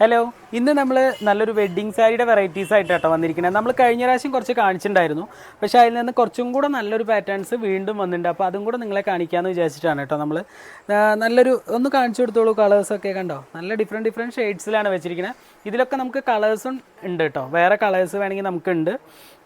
Hello. ഇന്ന് നമ്മൾ നല്ലൊരു വെഡ്ഡിങ് സാരിയുടെ വെറൈറ്റീസ് ആയിട്ട് കേട്ടോ വന്നിരിക്കുന്നത്. നമ്മൾ കഴിഞ്ഞ പ്രാവശ്യം കുറച്ച് കാണിച്ചിട്ടുണ്ടായിരുന്നു. പക്ഷേ അതിൽ നിന്ന് കുറച്ചും കൂടെ നല്ലൊരു പാറ്റേൺസ് വീണ്ടും വന്നിട്ടുണ്ട്. അപ്പോൾ അതും കൂടെ നിങ്ങളെ കാണിക്കാമെന്ന് വിചാരിച്ചിട്ടാണ് കേട്ടോ നമ്മൾ നല്ലൊരു ഒന്ന് കാണിച്ചു കൊടുത്തോളൂ കളേഴ്സൊക്കെ കണ്ടോ? നല്ല ഡിഫറെന്റ് ഡിഫറെന്റ് ഷെയ്ഡ്സിലാണ് വെച്ചിരിക്കുന്നത്. ഇതിലൊക്കെ നമുക്ക് കളേഴ്സും ഉണ്ട് കേട്ടോ. വേറെ കളേഴ്സ് വേണമെങ്കിൽ നമുക്കുണ്ട്.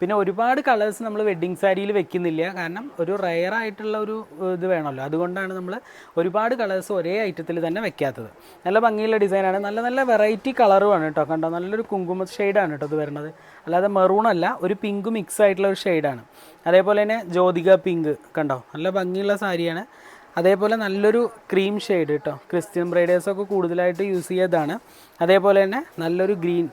പിന്നെ ഒരുപാട് കളേഴ്സ് നമ്മൾ വെഡ്ഡിങ് സാരിയിൽ വെക്കുന്നില്ല. കാരണം ഒരു റയർ ആയിട്ടുള്ള ഒരു ഇത് വേണമല്ലോ. അതുകൊണ്ടാണ് നമ്മൾ ഒരുപാട് കളേഴ്സ് ഒരേ ഐറ്റത്തിൽ തന്നെ വെക്കാത്തത്. നല്ല ഭംഗിയുള്ള ഡിസൈനാണ് നല്ല നല്ല വെറൈറ്റി കളറുമാണ് കേട്ടോ. കണ്ടോ? നല്ലൊരു കുങ്കുമ ഷെയ്ഡാണ് കേട്ടോ ഇത് വരുന്നത്. അല്ലാതെ മെറൂൺ അല്ല ഒരു പിങ്ക് മിക്സ് ആയിട്ടുള്ള ഒരു ഷെയ്ഡാണ് അതേപോലെ തന്നെ ജ്യോതിക പിങ്ക് കണ്ടോ? നല്ല ഭംഗിയുള്ള സാരിയാണ്. അതേപോലെ നല്ലൊരു ക്രീം ഷെയ്ഡ് കേട്ടോ. ക്രിസ്ത്യൻ ബ്രൈഡേഴ്സൊക്കെ കൂടുതലായിട്ട് യൂസ് ചെയ്തതാണ്. അതേപോലെ തന്നെ നല്ലൊരു ഗ്രീൻ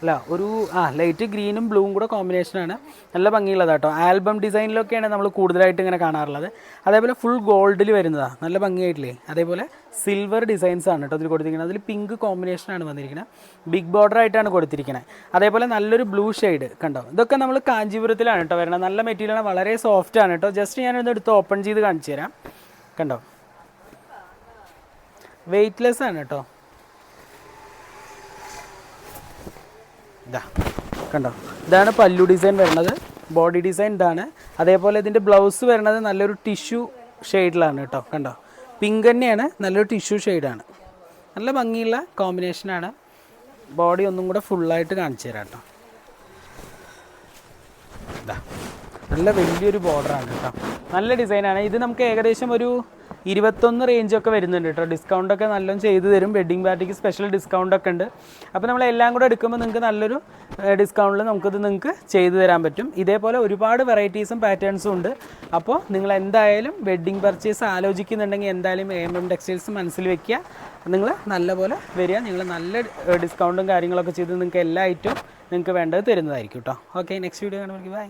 അല്ല ഒരു ആ ലൈറ്റ് ഗ്രീനും ബ്ലൂവും കൂടെ കോമ്പിനേഷനാണ് നല്ല ഭംഗിയുള്ളത് കേട്ടോ. ആൽബം ഡിസൈനിലൊക്കെയാണ് നമ്മൾ കൂടുതലായിട്ട് ഇങ്ങനെ കാണാറുള്ളത്. അതേപോലെ ഫുൾ ഗോൾഡിൽ വരുന്നതാണ് നല്ല ഭംഗിയായിട്ടില്ലേ? അതേപോലെ സിൽവർ ഡിസൈൻസ് ആണ് കേട്ടോ ഇതിൽ കൊടുത്തിരിക്കുന്നത്. അതിൽ പിങ്ക് കോമ്പിനേഷനാണ് വന്നിരിക്കുന്നത്. ബിഗ് ബോർഡർ ആയിട്ടാണ് കൊടുത്തിരിക്കുന്നത്. അതേപോലെ നല്ലൊരു ബ്ലൂ ഷെയ്ഡ് കണ്ടോ? ഇതൊക്കെ നമ്മൾ കാഞ്ചീപുരത്തിലാണ് കേട്ടോ വരുന്നത് നല്ല മെറ്റീരിയലാണ്. വളരെ സോഫ്റ്റ് ആണ് കേട്ടോ. ജസ്റ്റ് ഞാനൊന്ന് എടുത്ത് ഓപ്പൺ ചെയ്ത് കാണിച്ചു തരാം. കണ്ടോ? വെയ്റ്റ്ലെസ് ആണ് കേട്ടോ. ഇതാ കണ്ടോ? ഇതാണ് പല്ലു ഡിസൈൻ വരുന്നത്. ബോഡി ഡിസൈൻ ഇതാണ്. അതേപോലെ ഇതിന്റെ ബ്ലൗസ് വരുന്നത് നല്ലൊരു ടിഷ്യൂ ഷെയ്ഡിലാണ് കേട്ടോ. കണ്ടോ? പിങ്ക് തന്നെയാണ്. നല്ലൊരു ടിഷ്യൂ ഷെയ്ഡാണ് നല്ല ഭംഗിയുള്ള കോമ്പിനേഷനാണ് ബോഡി ഒന്നും കൂടെ ഫുള്ളായിട്ട് കാണിച്ചു തരാം കേട്ടോ. ഇതാ നല്ല വലിയൊരു ബോർഡറാണ് കേട്ടോ. നല്ല ഡിസൈനാണ് ഇത് നമുക്ക് ഏകദേശം ഒരു ഇരുപത്തൊന്ന് റേഞ്ചൊക്കെ വരുന്നുണ്ട് കേട്ടോ ഡിസ്കൗണ്ടൊക്കെ നല്ലോണം ചെയ്തു തരും. വെഡ്ഡിംഗ് പാർട്ടിക്ക് സ്പെഷ്യൽ ഡിസ്കൗണ്ടൊക്കെ ഉണ്ട്. അപ്പോൾ നമ്മൾ എല്ലാം കൂടെ എടുക്കുമ്പോൾ നിങ്ങൾക്ക് നല്ലൊരു ഡിസ്കൗണ്ടിൽ നമുക്കിത് നിങ്ങൾക്ക് ചെയ്തു തരാൻ പറ്റും. ഇതേപോലെ ഒരുപാട് വെറൈറ്റീസും പാറ്റേൺസും ഉണ്ട്. അപ്പോൾ നിങ്ങൾ എന്തായാലും വെഡ്ഡിംഗ് പർച്ചേസ് ആലോചിക്കുന്നുണ്ടെങ്കിൽ എന്തായാലും എം എം ടെക്സ്റ്റൈൽസ് മനസ്സിൽ വെക്കുക. നിങ്ങൾ നല്ലപോലെ വരിക. നിങ്ങൾ നല്ല ഡിസ്കൗണ്ടും കാര്യങ്ങളൊക്കെ ചെയ്ത് നിങ്ങൾക്ക് എല്ലാ ഐറ്റവും നിങ്ങൾക്ക് വേണ്ടത് തരുന്നതായിരിക്കും കേട്ടോ ഓക്കെ നെക്സ്റ്റ് വീഡിയോ കാണുമ്പോൾ ബൈ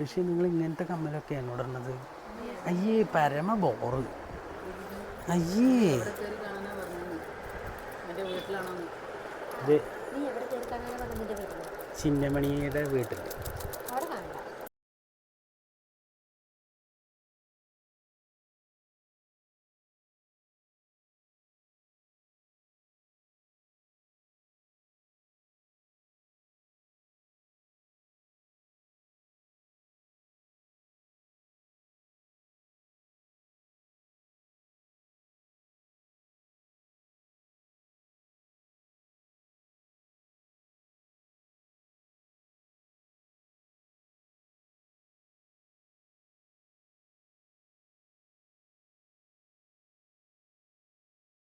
പക്ഷേ നിങ്ങൾ ഇങ്ങനത്തെ കമ്മലൊക്കെ ഇടുന്നത്. അയ്യേ പരമ ബോറ് അയ്യേ. ഇത് ചിന്നമണിയുടെ വീട്ടിൽ